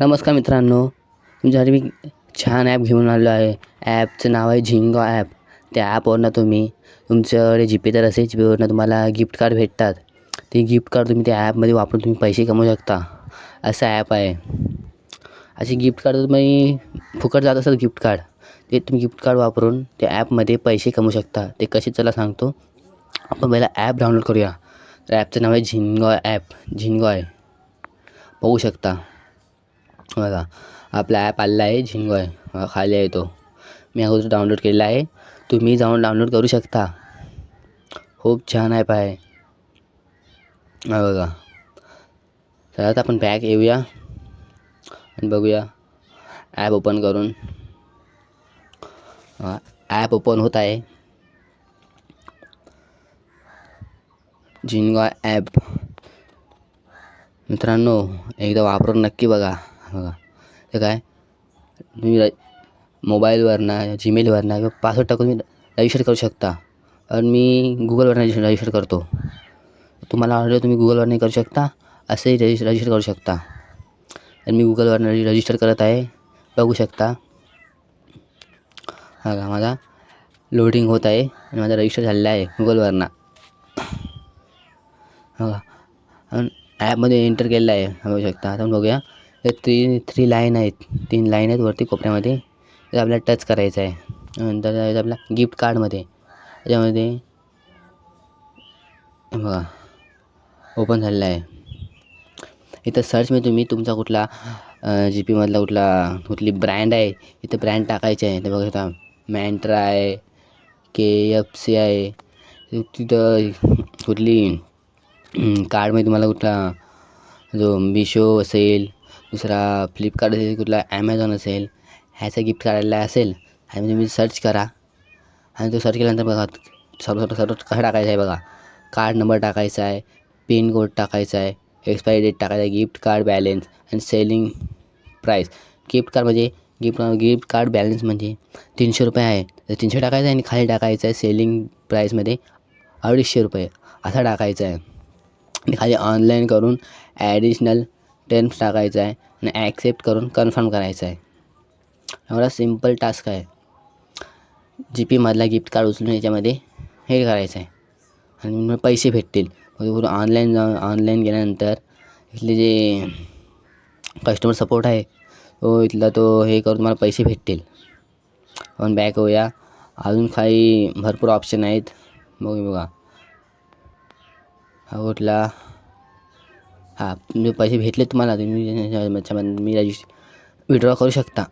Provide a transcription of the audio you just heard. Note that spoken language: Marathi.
नमस्कार मित्रांनो तुमच्यासाठी मी छान ॲप घेऊन आलो आहे. ॲपचं नाव आहे झिंगो ॲप त्या ॲपवरनं तुम्ही तुमच्याकडे जी पे तर असेल जी पेवरनं तुम्हाला गिफ्ट कार्ड भेटतात. ते गिफ्ट कार्ड तुम्ही त्या ॲपमध्ये वापरून तुम्ही पैसे कमवू शकता. असं ॲप आहे. असे गिफ्ट कार्ड तुम्ही फुकट जात असेल गिफ्ट कार्ड ते तुम्ही गिफ्ट कार्ड वापरून त्या ॲपमध्ये पैसे कमवू शकता. ते कसे? चला सांगतो. आपण पहिला ॲप डाउनलोड करूया. तर ॲपचं नाव आहे झिंगो ॲप झिंगो आहे. बघू शकता. बघा आपला ॲप आलेला आहे झिंगो आहे खाली आहे तो. मी अगोदर डाउनलोड केलेला आहे. तुम्ही जाऊन डाउनलोड करू शकता. खूप छान ॲप आहे. बघा. चला आता आपण बॅक येऊया. आणि बघूया. ॲप ओपन करून. ॲप ओपन होत आहे. झिंगो ॲप मित्रांनो, एकदा वापरून नक्की बघा. बघा ते काय? तुम्ही र मोबाईलवरनं जीमेलवरनं किंवा पासवर्ड टाकून तुम्ही रजिस्टर करू शकता. आणि मी गुगलवरनं रजिस्टर करतो. तुम्हाला ऑर्डर तुम्ही गुगलवरनं करू शकता असंही रजिस् रजिस्टर करू शकता. आणि मी गुगलवरनं रजि रजिस्टर करत आहे बघू शकता. हा का? माझा लोडिंग होत आहे आणि माझा रजिस्टर झालेला आहे गुगलवरनं हा का? ॲपमध्ये एंटर केलेला आहे बघू शकता. आता बघूया. हे थ्री थ्री लाईन आहेत. तीन लाईन आहेत वरती कोपऱ्यामध्ये. तर आपल्याला टच करायचं आहे. नंतर जायचं आपल्या गिफ्ट कार्डमध्ये त्याच्यामध्ये बघा ओपन झालेलं आहे. इथं सर्चमध्ये तुम्ही तुमचा कुठला जी पीमधला कुठला कुठली ब्रँड आहे इथं ब्रँड टाकायची आहे. तर बघा आता मॅन्ट्रा आहे के एफ सी आहे. तिथं कुठली कार्डमध्ये तुम्हाला कुठला जो मिशो असेल दुसरा फ्लिपकार्ट असेल कुठला ॲमेझॉन असेल ह्याचं गिफ्ट काढायला असेल आणि म्हणजे तुम्ही सर्च करा. आणि तो सर्च केल्यानंतर बघा सर्व सर्व सर्व कसं टाकायचं आहे बघा. कार्ड नंबर टाकायचा आहे पिन कोड टाकायचा आहे एक्सपायरी डेट टाकायचा आहे गिफ्ट कार्ड बॅलेन्स आणि सेलिंग प्राईस गिफ्ट कार्ड म्हणजे गिफ्ट गिफ्ट कार्ड बॅलन्स म्हणजे तीनशे रुपये आहे. तर तीनशे टाकायचं आहे आणि खाली टाकायचं आहे सेलिंग प्राईसमध्ये अडीचशे रुपये. असा टाकायचा आहे. आणि खाली ऑनलाईन करून ॲडिशनल टर्म्स टाकायचं आहे आणि ॲक्सेप्ट करून कन्फर्म करायचं आहे. एवढा सिंपल टास्क आहे. जी पीमधला गिफ्ट कार्ड उचलून याच्यामध्ये हे करायचं आहे. आणि मग पैसे भेटतील. मग ऑनलाईन जाऊन ऑनलाईन गेल्यानंतर इथले जे कस्टमर सपोर्ट आहे तो इथला तो हे करून तुम्हाला पैसे भेटतील. पण बॅक होऊया. अजून काही भरपूर ऑप्शन आहेत. बघू बघा हा कुठला? हां तुम्ही पैसे भेटले तुम्हाला तुम्ही मी रजिस्ट विड्रॉ करू शकता